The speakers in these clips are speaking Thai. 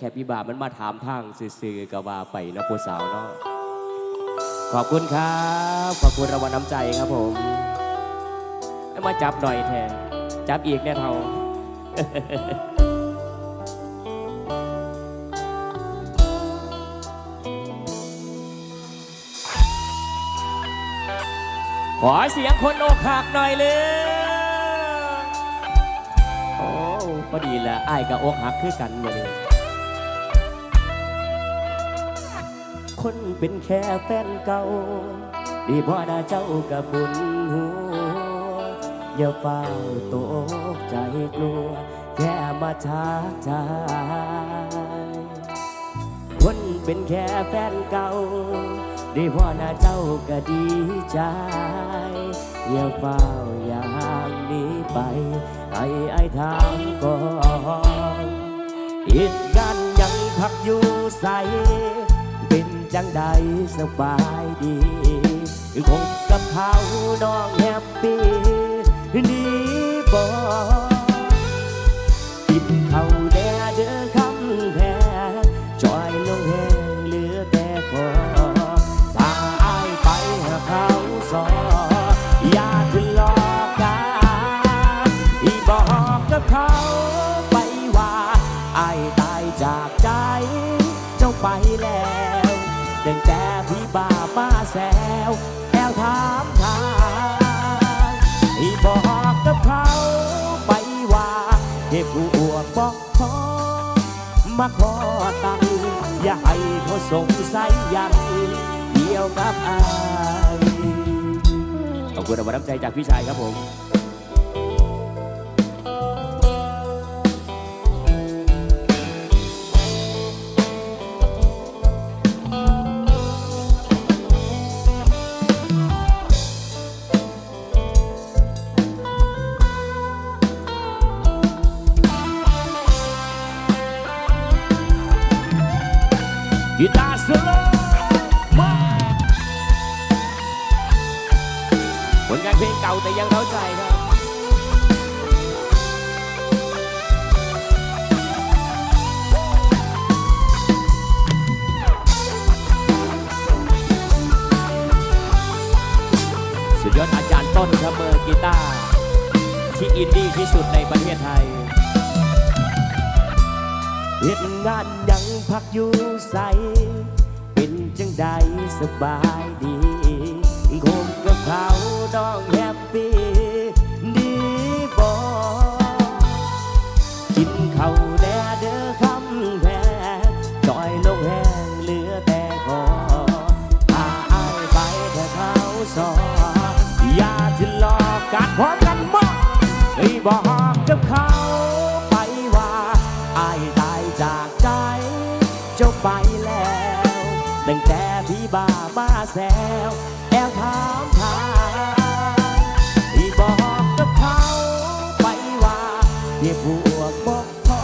แค่พี่บามันมาถามทางซื่อๆกับว่าไปนะผู้สาวเนาะขอบคุณครับ ขอบคุณรางวัลน้ำใจครับผมมาจับหน่อยแทนจับอีกเนี่ยเท่าขอเสียงคนอกหักหน่อยเลยโอ้พอดีแหละไอ้ายกับอกหักคือกันเลย คนเป็นแค่แฟนเก่า ดีพอหน้าเจ้ากับบุญหัวอย่าเฝ้าตกใจกลัว แค่มาทักทายคนเป็นแค่แฟนเก่าด้พ่อหน้าเจ้าก็ดีใจ อย่าเฝ้าอย่างนี้ไปให้ไอ้ทางก่อนเหตุการยังพักอยู่ใส จังใดสบายดีคงกับเขาน้องแฮปปี้ดีบ่กินเขาวแด่เด้อคำแพงจอยลงแหงเหลือแต่คอถ้าอายไปหาเขาสออย่าทะเลาะกันอีบอกกับเขาไปว่าอายตายจากใจ มาขอตังค์อย่าให้เขาสงสัยอยังเดี่ยวกับอายขอบคุณรางวัลน้ำใจจากพี่ชายครับผม กีตาร์โซโลมาผลงานเพลงเก่าแต่ยังเข้าใจครับสุดยอดอาจารย์ต้นครับเบอร์กีตาร์ที่อินดี้ที่สุดในประเทศไทย เหตุงานยังพักอยู่ใส เป็นจังใดสบายดีคงกับเขาดองแฮปปี้ดีบอกินเขา บ้ามาแซวแอลถามทางไอ้บอกกับเขาไปว่าเก็บหัวกบอกขอ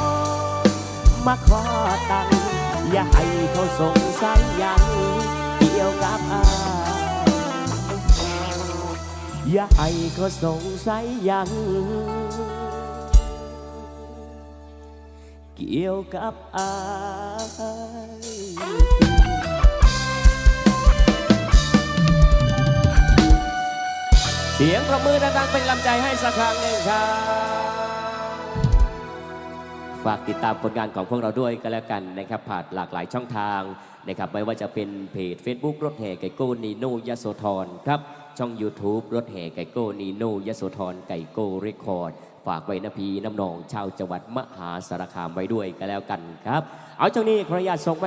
มาขอตังค์อย่าให้เขาสงสัยอยังเกี่ยวกับอาอย่าให้เขาสงสัยอยังเกี่ยวกับอาย เสียงประมือดังๆเป็นกำลังใจให้สักครั้งหนึ่งครับฝากติดตามผลงานของพวกเราด้วยก็แล้วกันนะครับผ่านหลากหลายช่องทางนะครับไม่ว่าจะเป็นเพจ Facebook รถแห่ไก่โก้นีโนยโสธรครับช่อง YouTube รถแห่ไก่โก้นีโนยโสธรไก่โก้เรคคอร์ดฝากไว้นะพีน้ำนองชาวจังหวัดมหาสารคามไว้ด้วยก็แล้วกันครับ เอาช่วงนี้ขออนุญาตส่งไป